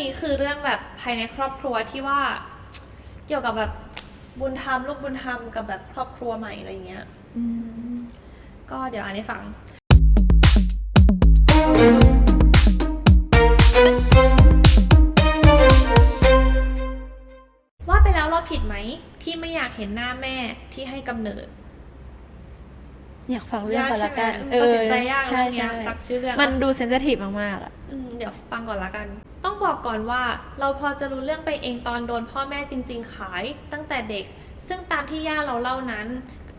นี้คือเรื่องแบบภายในครอบครัวที่ว่าเกี่ยวกับแบบบุญธรรมลูกบุญธรรมกับแบบครอบครัวใหม่อะไรเงี้ยอืมก็เดี๋ยวอ่านให้ฟัง ว่าไปแล้วเราผิดไหมที่ไม่อยากเห็นหน้าแม่ที่ให้กำเนิด อยากฟังเรื่องก่อนละกันยากใช่ไหมตัดสินใจยากใช่เรื่องเนี้ยใช่จักชื่อเรื่องมันดูเซนซิทีฟมากๆอะอืมเดี๋ยวฟังก่อนละกัน ต้องบอกก่อนว่าเราพอจะรู้เรื่องไปเองตอนโดนพ่อแม่จริง ๆ ขายตั้งแต่เด็ก ซึ่งตามที่ย่าเราเล่านั้น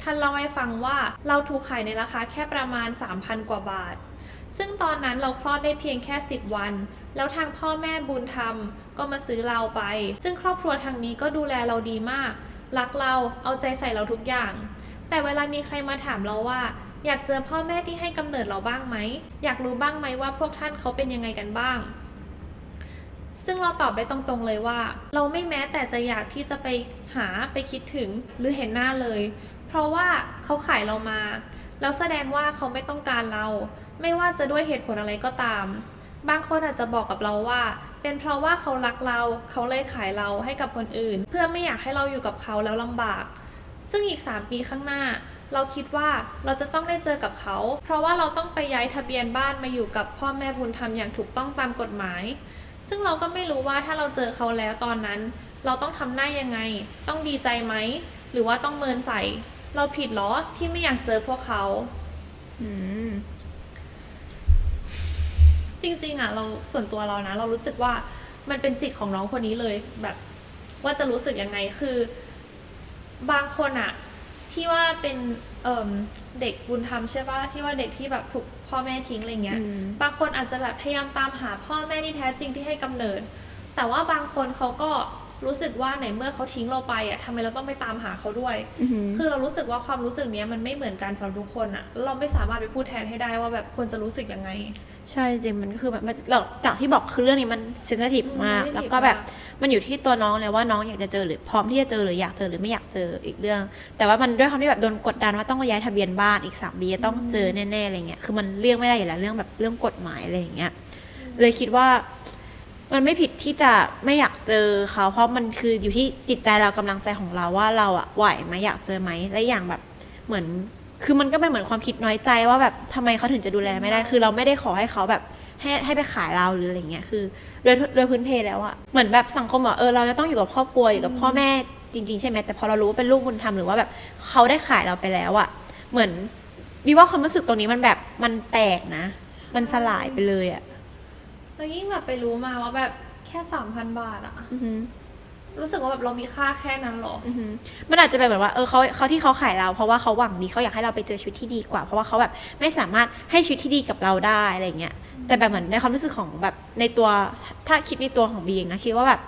ท่านเล่าให้ฟังว่าเราถูกขายในราคาแค่ประมาณ 3,000 กว่าบาท ซึ่งตอนนั้นเราคลอดได้เพียงแค่ 10 วัน แล้วทางพ่อแม่บุญธรรมก็มาซื้อเราไป ซึ่งครอบครัวทางนี้ก็ดูแลเราดีมาก รักเราเอาใจใส่เราทุกอย่าง แต่เวลามีใครมาถามเราว่า อยากเจอพ่อแม่ที่ให้กำเนิดเราบ้างไหม อยากรู้บ้างไหมว่าพวกท่านเขาเป็นยังไงกันบ้าง ซึ่งเราตอบได้ตรงๆเลยว่า เราไม่แม้แต่จะอยากที่จะไปหาไปคิดถึงหรือเห็นหน้าเลย เพราะว่าเขาขายเรามาแล้วแสดงว่าเขาไม่ต้องการเรา ไม่ว่าจะด้วยเหตุผลอะไรก็ตาม บางคนอาจจะบอกกับเราว่า เป็นเพราะว่าเขารักเรา เขาเลยขายเราให้กับคนอื่น เพื่อไม่อยากให้เราอยู่กับเขาแล้วลำบาก ซึ่งอีก 3 ปีข้างหน้า เราคิดว่าเราจะต้องได้เจอกับเขา เพราะว่าเราต้องไปย้ายทะเบียนบ้านมาอยู่กับพ่อแม่บุญธรรมอย่างถูกต้องตามกฎหมาย ซึ่งเราก็ไม่รู้ว่าถ้าเราเจอเขาแล้วตอนนั้น เราต้องทำหน้ายังไง ต้องดีใจไหม หรือว่าต้องเมินใส่ เราผิดหรอที่ไม่อยากเจอพวกเขา อืมจริงๆอะเราส่วนตัวเรานะ เรารู้สึกว่ามันเป็นสิทธิ์ของน้องคนนี้เลยแบบ ว่าจะรู้สึกยังไงคือ บางคนอะที่ว่าเป็นเอ่มเด็กบุญธรรมใช่ปะที่ว่าเด็กที่แบบถูกพ่อแม่ทิ้งอะไรเงี้ยอืมบางคนอาจจะแบบพยายามตามหาพ่อแม่ที่แท้จริงที่ให้กำเนิด แต่ว่าบางคนเขาก็รู้สึกว่าไหนเมื่อเขาทิ้งเราไปอะทำไมเราต้องไปตามหาเขาด้วยอือหือคือเรารู้สึกว่าความรู้สึกเนี้ยมันไม่เหมือนกันสำหรับทุกคนอะเราไม่สามารถไปพูดแทนให้ได้ว่าแบบควรจะรู้สึกยังไง ใช่จริงๆมันก็คือแบบมันเราจากที่บอกคือเรื่องนี้มันเซนซิทีฟอืมมาก sensitive แล้วก็แบบ มันอยู่ที่ตัวน้องเลยว่าน้องอยากจะเจอหรือพร้อมที่จะเจอหรืออยากเจอหรือไม่อยากเจออีกเรื่อง แต่ว่ามันด้วยความที่แบบโดนกดดันว่าต้องย้ายทะเบียนบ้านอีกสามปีจะต้องเจอแน่ๆอะไรเงี้ยคือมันเลี่ยงไม่ได้อยู่แล้วเรื่องแบบเรื่องกฎหมายอะไรอย่างเงี้ยเลยคิดว่ามันไม่ผิดที่จะไม่อยากเจอเขาเพราะมันคืออยู่ที่จิตใจเรากำลังใจของเราว่าเราอะไหวไหมอยากเจอไหมและอย่างแบบเหมือน คือมันก็เป็นเหมือนความคิดน้อยใจว่าแบบทำไมเขาถึงจะดูแลไม่ได้ คือเราไม่ได้ขอให้เขาแบบ ให้ให้ไปขายเราหรืออะไรเงี้ยคือโดยโดยพื้นเพแล้วอะเหมือนแบบสังคมอะเออเราจะต้องอยู่กับครอบครัวอยู่กับพ่อแม่จริง ๆ ใช่ไหมแต่พอเรารู้ว่าเป็นลูกบุญธรรมหรือว่าแบบเขาได้ขายเราไปแล้วอะเหมือนวิว่าความรู้สึกตรงนี้มันแบบมันแตกนะ มันสลายไปเลยอะแล้วยิ่งแบบไปรู้มาว่าแบบแค่สามพันบาทอะอือหือ รู้สึกว่าแบบเรามีค่าแค่นั้นเหรอ อือหือมันอาจจะเป็นแบบว่า เออเขาเขาที่เขาขายเรา เพราะว่าเขาหวังดีเขาอยากให้เราไปเจอชีวิตที่ดีกว่า เพราะว่าเขาแบบไม่สามารถให้ชีวิตที่ดีกับเราได้อะไรเงี้ย แต่แบบเหมือนในความรู้สึกของแบบในตัว ถ้าคิดในตัวของบีเองนะคิดว่าแบบ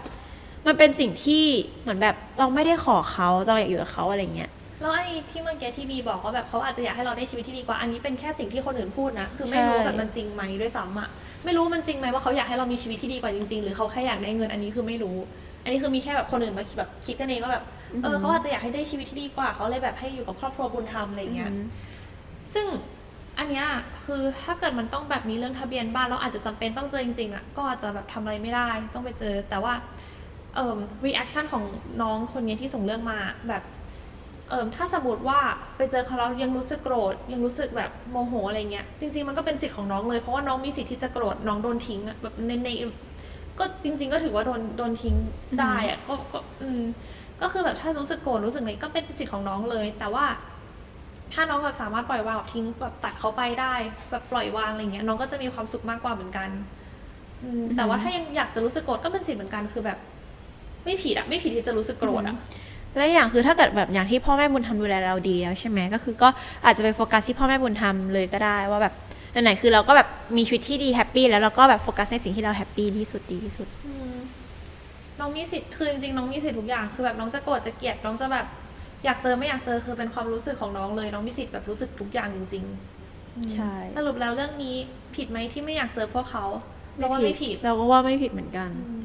มันเป็นสิ่งที่เหมือนแบบเราไม่ได้ขอเขาเราอยากอยู่กับเขาอะไรเงี้ย แล้วไอ้ที่เมื่อกี้ที่บีบอกว่าแบบเขาอาจจะอยากให้เราได้ชีวิตที่ดีกว่า อันนี้เป็นแค่สิ่งที่คนอื่นพูดนะ คือไม่รู้ใช่ แบบมันจริงไหมด้วยซ้ำอะไม่รู้มันจริงไหมว่าเขาอยากให้เรามีชีวิตที่ดีกว่าจริงๆ หรือเขาแค่อยากได้เงินอันนี้คือไม่รู้ อันนี้คือมีแค่แบบคนอื่นมาคิดแบบคิดกันเองว่าแบบเออเขาอาจจะอยากให้ได้ชีวิตที่ดีกว่าเขาเลยแบบให้อยู่กับครอบครัวบุญธรรมอะไรเงี้ยซึ่งอันเนี้ยคือถ้าเกิดมันต้องแบบมีเรื่องทะเบียนบ้านเราอาจจะจำเป็นต้องเจอจริงๆอะก็อาจจะแบบทำอะไรไม่ได้ต้องไปเจอ แต่ว่าเอ่อ reaction ของน้องคนนี้ที่ส่งเรื่องมาแบบเอ่อถ้าสมมติว่าไปเจอเขาแล้วยังรู้สึกโกรธยังรู้สึกแบบโมโหอะไรเงี้ยจริงๆมันก็เป็นสิทธิ์ของน้องเลยเพราะว่าน้องมีสิทธิ์ที่จะโกรธน้องโดนทิ้งอะแบบในใน ก็จริง ๆ ก็ถือว่าโดนโดนทิ้งได้อะก็ก็อืมก็คือแบบถ้ารู้สึกโกรธรู้สึกอะไรก็เป็นสิทธิ์ของน้องเลย แต่ว่า ถ้าน้องแบบสามารถปล่อยวางแบบทิ้งแบบตัดเขาไปได้ แบบปล่อยวางอะไรเงี้ยน้องก็จะมีความสุขมากกว่าเหมือนกันอืมแต่ว่าถ้ายังอยากจะรู้สึกโกรธก็เป็นสิทธิ์เหมือนกันคือแบบ ไม่ผิดอะไม่ผิดที่จะรู้สึกโกรธอะ และอย่างคือถ้าเกิดแบบอย่างที่พ่อแม่บุญธรรมดูแลเราดีแล้วใช่ไหมก็คือก็อาจจะไปโฟกัสที่พ่อแม่บุญธรรมเลยก็ได้ว่าแบบ ไหนๆคือเราก็แบบมีชีวิตที่ดีแฮปปี้แล้วเราก็แบบโฟกัสในสิ่งที่เราแฮปปี้ที่สุดดีที่สุดอืมน้องมีสิทธิ์คือจริงๆน้องมีสิทธิ์ทุกอย่างคือแบบน้องจะโกรธจะเกลียดน้องจะแบบ อยากเจอไม่อยากเจอคือเป็นความรู้สึกของน้องเลย น้องมีสิทธิ์แบบรู้สึกทุกอย่างจริงๆอืมใช่สรุปแล้วเรื่องนี้ผิดไหมที่ไม่อยากเจอพวกเขาเราว่าไม่ผิด เราก็ว่าไม่ผิดเหมือนกันอืม